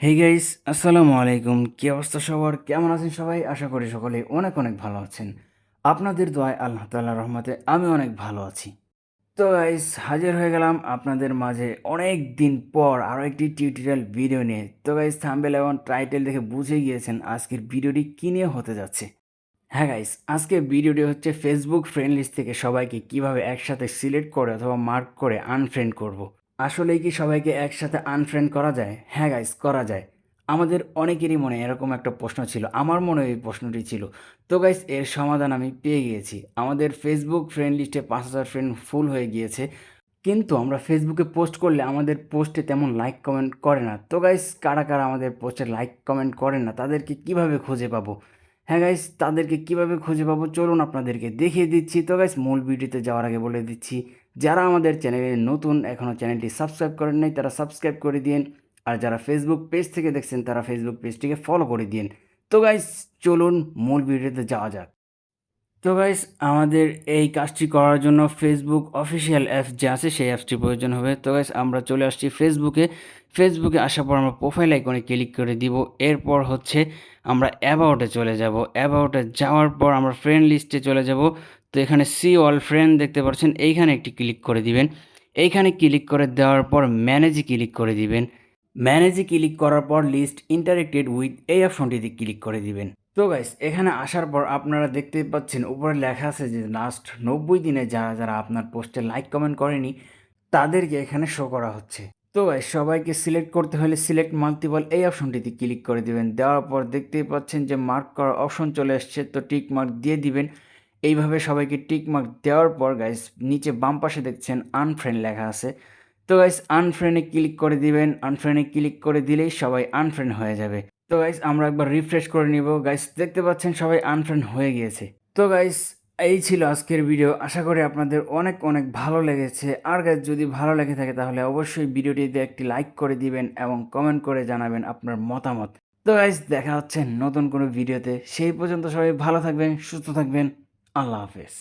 Hey guys আসসালামু আলাইকুম। কি অবস্থা সবার? কেমন আছেন সবাই? আশা করি সকলে অনেক অনেক ভালো আছেন। আপনাদের দোয়ায় আল্লাহ তাল্লাহ রহমতে আমি অনেক ভালো আছি। তো গাইস হাজির হয়ে গেলাম আপনাদের মাঝে অনেক দিন পর আরও একটি টিউটোরিয়াল ভিডিও নিয়ে। তো গাইস থাম্বেল এবং টাইটেল দেখে বুঝে গিয়েছেন আজকের ভিডিওটি কী নিয়ে হতে যাচ্ছে। হ্যাঁ গাইস আজকে ভিডিওটি হচ্ছে ফেসবুক ফ্রেন্ড লিস্ট থেকে সবাইকে কীভাবে একসাথে সিলেক্ট করে অথবা মার্ক করে আনফ্রেন্ড করব। আসলেই কি সবাইকে একসাথে আনফ্রেন্ড করা যায়? হ্যাঁ গাইস করা যায়। আমাদের অনেকেরই মনে এরকম একটা প্রশ্ন ছিল। আমার মনে এই প্রশ্নটি ছিল। তো গাইস এর সমাধান আমি পেয়ে গিয়েছি। আমাদের ফেসবুক ফ্রেন্ড লিস্টে পাঁচ হাজার ফ্রেন্ড ফুল হয়ে গিয়েছে। কিন্তু আমরা ফেসবুকে পোস্ট করলে আমাদের পোস্টে তেমন লাইক কমেন্ট করে না। তো গাইস কারা কারা আমাদের পোস্টে লাইক কমেন্ট করে না, তাদেরকে কীভাবে খুঁজে পাবো? হ্যাঁ গাইস তাদেরকে কীভাবে খুঁজে পাবো? চলুন আপনাদেরকে দেখিয়ে দিচ্ছি। তো গাইস মূল ভিডিওতে যাওয়ার আগে বলে দিচ্ছি যারা আমাদের চ্যানেলে নতুন এখনও চ্যানেলটি সাবস্ক্রাইব করেন নাই, তারা সাবস্ক্রাইব করে দিন আর যারা ফেসবুক পেজ থেকে দেখছেন, তারা ফেসবুক পেজটিকে ফলো করে দিন তো গাইস চলুন মূল ভিডিওতে যাওয়া যাক। তো গাইস আমাদের এই কাজটি করার জন্য ফেসবুক অফিসিয়াল অ্যাপ যে আছে, সেই অ্যাপসটি প্রয়োজন হবে। তো গাইস আমরা চলে আসছি ফেসবুকে ফেসবুকে আসার পর আমরা প্রোফাইল আইকনে ক্লিক করে দিব। এরপর হচ্ছে আমরা অ্যাবাউটে চলে যাব। অ্যাবাউটে যাওয়ার পর আমরা ফ্রেন্ড লিস্টে চলে যাব। তো এখানে সি অল ফ্রেন্ড দেখতে পাচ্ছেন, এইখানে একটি ক্লিক করে দিবেন। এইখানে ক্লিক করে দেওয়ার পর ম্যানেজে ক্লিক করে দিবেন। ম্যানেজে ক্লিক করার পর লিস্ট ইন্টারেক্টেড উইথ এই অপশনটিতে ক্লিক করে দিবেন। তো গাইস এখানে আসার পর আপনারা দেখতেই পাচ্ছেন, উপরে লেখা আছে যে লাস্ট নব্বই দিনে যারা যারা আপনার পোস্টে লাইক কমেন্ট করেনি, তাদেরকে এখানে শো করা হচ্ছে। তো গাইস সবাইকে সিলেক্ট করতে হলে সিলেক্ট মাল্টিপল এই অপশনটিতে ক্লিক করে দিবেন। দেওয়ার পর দেখতেই পাচ্ছেন যে মার্ক করার অপশন চলে এসছে, তো টিক মার্ক দিয়ে দিবেন। এইভাবে সবাইকে টিক মার্ক দেওয়ার পর গাইস নিচে বাম পাশে দেখছেন আনফ্রেন্ড লেখা আছে। তো গাইস আনফ্রেন্ডে ক্লিক করে দিবেন। আনফ্রেন্ডে ক্লিক করে দিলেই সবাই আনফ্রেন্ড হয়ে যাবে। তো গাইস আমরা একবার রিফ্রেশ করে নিব। গাইস দেখতে পাচ্ছেন সবাই আনফ্রেন্ড হয়ে গিয়েছে। তো গাইস এই ছিল আজকের ভিডিও আশা করি আপনাদের অনেক অনেক ভালো লেগেছে। আর গাইস যদি ভালো লেগে থাকে তাহলে অবশ্যই ভিডিওটিতে একটি লাইক করে দিবেন এবং কমেন্ট করে জানাবেন আপনার মতামত। তো গাইস দেখা হচ্ছে নতুন কোনো ভিডিওতে সেই পর্যন্ত সবাই ভালো থাকবেন, সুস্থ থাকবেন। আল্লাহ হাফেজ।